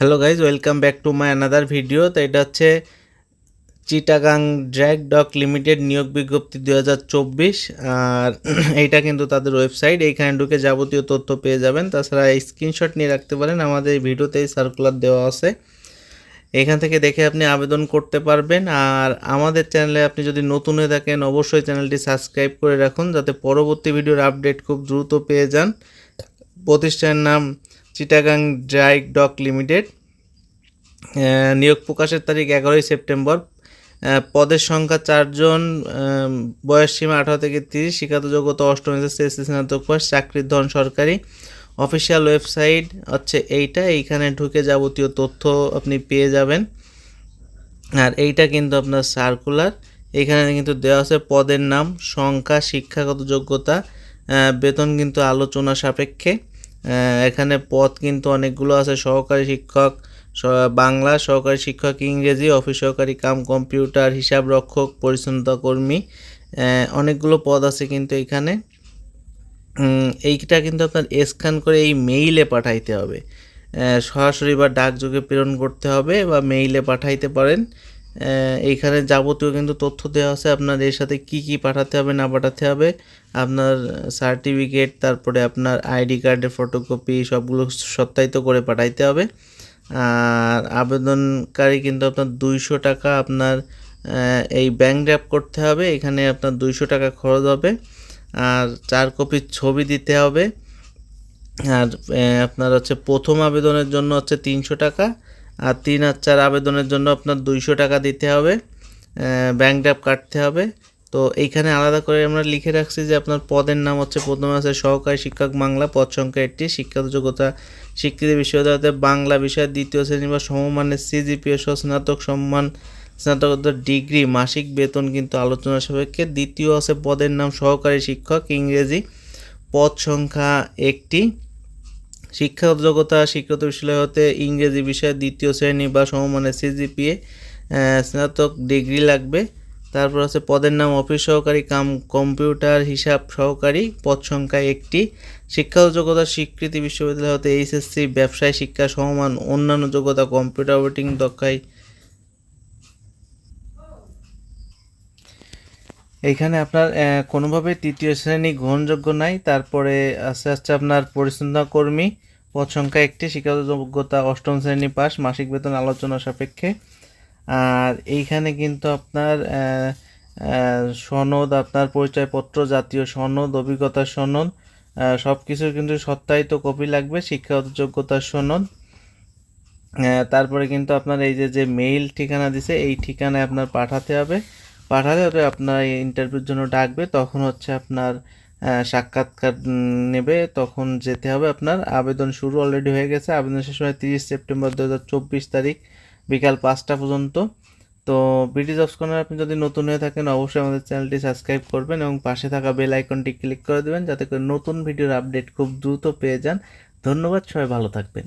Hello guys welcome back to my another video তো এটা হচ্ছে চিটাগাং ড্র্যাগ ডক লিমিটেড নিয়োগ বিজ্ঞপ্তি দু হাজার চব্বিশ। আর এইটা কিন্তু তাদের ওয়েবসাইট এইখানে ঢুকে যাবতীয় তথ্য পেয়ে যাবেন। তাছাড়া এই স্ক্রিনশট নিয়ে রাখতে পারেন, আমাদের ভিডিওতেই সার্কুলার দেওয়া আছে। এখান থেকে দেখে আপনি আবেদন করতে পারবেন। আর আমাদের চ্যানেলে আপনি যদি নতুন হয়ে থাকেন, অবশ্যই চ্যানেলটি সাবস্ক্রাইব করে রাখুন, যাতে পরবর্তী ভিডিওর আপডেট খুব দ্রুত পেয়ে যান। প্রতিষ্ঠানের নাম চিটাগাং ড্রাই ডক লিমিটেড নিয়োগ প্রকাশের তারিখ এগারোই সেপ্টেম্বর। পদের সংখ্যা চারজন বয়স সীমা আঠারো থেকে তিরিশ শিক্ষাগত যোগ্যতা অষ্টম এসএসসি স্নাতক পাস, চাকরির ধন সরকারি। অফিসিয়াল ওয়েবসাইট হচ্ছে এইটা, এইখানে ঢুকে যাবতীয় তথ্য আপনি পেয়ে যাবেন। আর এইটা কিন্তু আপনার সার্কুলার এখানে কিন্তু দেওয়া আছে পদের নাম, সংখ্যা, শিক্ষাগত যোগ্যতা বেতন কিন্তু আলোচনা সাপেক্ষে। এখানে পদ কিন্তু অনেকগুলো আছে। সহকারী শিক্ষক বাংলা, সহকারী শিক্ষক, ইংরেজি, অফিস সহকারী, কাম, কম্পিউটার, হিসাব রক্ষক, পরিচ্ছন্নতা কর্মী অনেকগুলো পদ আছে কিন্তু এখানে। এইটা কিন্তু আপনার স্ক্যান করে এই মেইলে পাঠাইতে হবে। সরাসরি বা ডাকযোগে প্রেরণ করতে হবে বা মেইলে পাঠাইতে পারেন। এইখানে যাবতীয় কিন্তু তথ্য দেওয়া আছে। আপনার এর সাথে কি কি পাঠাতে হবে, না পাঠাতে হবে। আপনার সার্টিফিকেট, তারপরে আপনার আইডি কার্ডের ফটোকপি, সবগুলো সত্যায়িত করে পাঠাইতে হবে। আর আবেদনকারী কিন্তু আপনার দুইশো টাকা আপনার এই ব্যাংক ড্রাফট করতে হবে। এখানে আপনার দুইশো টাকা খরচ হবে। আর চার কপি ছবি দিতে হবে। আর আপনার হচ্ছে প্রথম আবেদনের জন্য হচ্ছে তিনশো টাকা। আর তিন আর চার আবেদনের জন্য আপনার দুইশো টাকা দিতে হবে ব্যাংক ড্রাফ কাটতে হবে। তো এইখানে আলাদা করে আমরা লিখে রাখছি যে আপনার পদের নাম হচ্ছে, প্রথমে আছে সহকারী শিক্ষক বাংলা, পদ সংখ্যা একটি, শিক্ষাগত যোগ্যতা, স্বীকৃতি বিশ্ববিদ্যালয়তে বাংলা বিষয়ের দ্বিতীয় শ্রেণি বা সমমানের সিজিপিএ সহ স্নাতক সম্মান, স্নাতকোত্তর ডিগ্রি, মাসিক বেতন কিন্তু আলোচনা সাপেক্ষে। দ্বিতীয় আছে পদের নাম সহকারী শিক্ষক, ইংরেজি, পদ সংখ্যা একটি। শিক্ষাগত যোগ্যতা শিক্ষিত বিশ্ববিদ্যালয় হতে ইংরেজি বিষয়ে দ্বিতীয় শ্রেণি বা সমমানের সিজিপিএ স্নাতক ডিগ্রি লাগবে। তারপর আছে পদের নাম অফিস সহকারী, কাম কম্পিউটার হিসাব সহকারী, পদ সংখ্যা একটি। শিক্ষা যোগ্যতা স্বীকৃতি বিশ্ববিদ্যালয় হতে এইচএসসি, ব্যবসায় শিক্ষা, সমমান, অন্যান্য যোগ্যতা, কম্পিউটার অপারেটিং দক্ষায় এইখানে আপনার কোনোভাবে তৃতীয় শ্রেণি গ্রহণযোগ্য নাই। তারপরে আস্তে আস্তে আপনার পরিচ্ছন্নতা কর্মী, পদ সংখ্যা একটি শিক্ষাগত যোগ্যতা অষ্টম শ্রেণি পাস মাসিক বেতন আলোচনা সাপেক্ষে। আর এইখানে কিন্তু আপনার সনদ, আপনার পরিচয়পত্র, জাতীয় সনদ, অভিজ্ঞতার সনদ সব কিছুর কিন্তু সত্যায়িত কপি লাগবে, শিক্ষাগত যোগ্যতার সনদ। তারপরে কিন্তু আপনার এই যে যে মেইল ঠিকানা দিছে, এই ঠিকানায় আপনার পাঠাতে হবে। পাঠালে ওটা আপনার ইন্টারভিউর জন্য ডাকবে, তখন হচ্ছে আপনার সাক্ষাৎকার নেবে, তখন যেতে হবে আপনার। আবেদন শুরু অলরেডি হয়ে গেছে, আবেদন শেষ হয় তিরিশ সেপ্টেম্বর দু হাজার চব্বিশ তারিখ, বিকাল পাঁচটা পর্যন্ত। তো বিডি জবস কর্নার আপনি যদি নতুন হয়ে থাকেন, অবশ্যই আমাদের চ্যানেলটি সাবস্ক্রাইব করবেন এবং পাশে থাকা বেল আইকনটি ক্লিক করে দেবেন, যাতে করে নতুন ভিডিওর আপডেট খুব দ্রুত পেয়ে যান। ধন্যবাদ, সবাই ভালো থাকবেন।